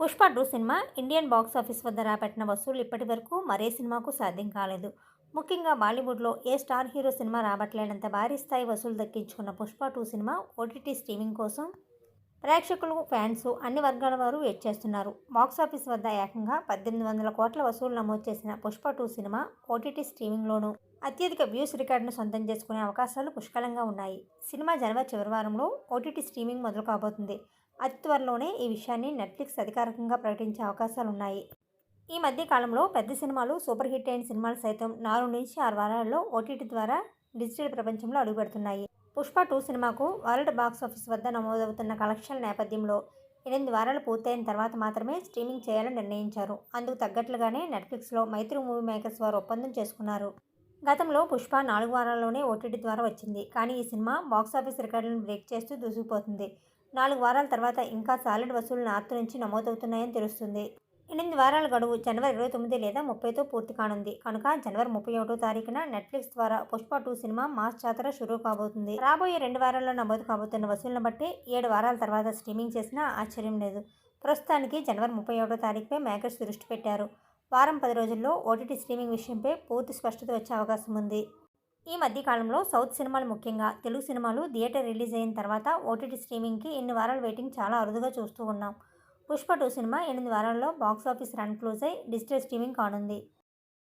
Pushpa two cinema Indian box office వద్ద రాబట్టిన వసూళ్ళు ఇప్పటి వరకు మరే సినిమాకు సాధ్యం కాలేదు. ముఖ్యంగా బాలీవుడ్లో ఏ స్టార్ హీరో సినిమా రాబట్టలేనంత భారీ స్థాయి వసూలు దక్కించుకున్న Pushpa two cinema OTT streaming కోసం ప్రేక్షకులు ఫ్యాన్స్ అన్ని వర్గాల వారు వెయిట్ చేస్తున్నారు. బాక్స్ ఆఫీస్ వద్ద ఏకంగా పద్దెనిమిది వందల కోట్ల వసూలు నమోదు చేసిన పుష్ప టూ సినిమా ఓటీటీ స్ట్రీమింగ్లోనూ అత్యధిక వ్యూస్ రికార్డును సొంతం చేసుకునే అవకాశాలు పుష్కలంగా ఉన్నాయి. సినిమా జనవరి చివరి వారంలో ఓటీటీ స్ట్రీమింగ్ మొదలు కాబోతుంది. అతి త్వరలోనే ఈ విషయాన్ని నెట్ఫ్లిక్స్ అధికారికంగా ప్రకటించే అవకాశాలు ఉన్నాయి ఈ మధ్య కాలంలో పెద్ద సినిమాలు సూపర్ హిట్ అయిన సినిమాలు సైతం నాలుగు నుంచి ఆరు వారాల్లో ఓటీటీ ద్వారా డిజిటల్ ప్రపంచంలో అడుగుపెడుతున్నాయి. పుష్ప టూ సినిమాకు వరల్డ్ బాక్స్ ఆఫీస్ వద్ద నమోదవుతున్న కలెక్షన్ల నేపథ్యంలో ఎనిమిది వారాలు పూర్తయిన తర్వాత మాత్రమే స్ట్రీమింగ్ చేయాలని నిర్ణయించారు. అందుకు తగ్గట్లుగానే నెట్ఫ్లిక్స్లో మైత్రి మూవీ మేకర్స్ వారు ఒప్పందం చేసుకున్నారు. గతంలో పుష్ప నాలుగు వారాల్లోనే ఓటీటీ ద్వారా వచ్చింది. కానీ ఈ సినిమా బాక్సాఫీస్ రికార్డులను బ్రేక్ చేస్తూ దూసుకుపోతుంది. నాలుగు వారాల తర్వాత ఇంకా సాలిడ్ వసూళ్ళు నార్త్ నుంచి నమోదవుతున్నాయని తెలుస్తుంది. ఎనిమిది వారాల గడువు జనవరి ఇరవై తొమ్మిది లేదా ముప్పైతో పూర్తి కానుంది. కనుక జనవరి ముప్పై ఒకటో తారీఖున నెట్ఫ్లిక్స్ ద్వారా పుష్ప టూ సినిమా మాస్ జాతర షురూ కాబోతుంది. రాబోయే రెండు వారాల్లో నమోదు కాబోతున్న వసూళ్ళను బట్టి ఏడు వారాల తర్వాత స్ట్రీమింగ్ చేసినా ఆశ్చర్యం లేదు. ప్రస్తుతానికి జనవరి ముప్పై ఒకటో తారీఖుపై మేకర్స్ దృష్టి పెట్టారు. వారం పది రోజుల్లో ఓటీటీ స్ట్రీమింగ్ విషయంపై పూర్తి స్పష్టత వచ్చే అవకాశం ఉంది. ఈ మధ్య కాలంలో సౌత్ సినిమాలు ముఖ్యంగా తెలుగు సినిమాలు థియేటర్ రిలీజ్ అయిన తర్వాత ఓటీటీ స్ట్రీమింగ్కి ఎన్ని వారాల వెయిటింగ్ చాలా అరుదుగా చూస్తూ ఉన్నాం. పుష్ప టూ సినిమా ఎనిమిది వారాల్లో బాక్సాఫీస్ రన్ క్లోజ్ అయి డిజిటల్ స్ట్రీమింగ్ కానుంది.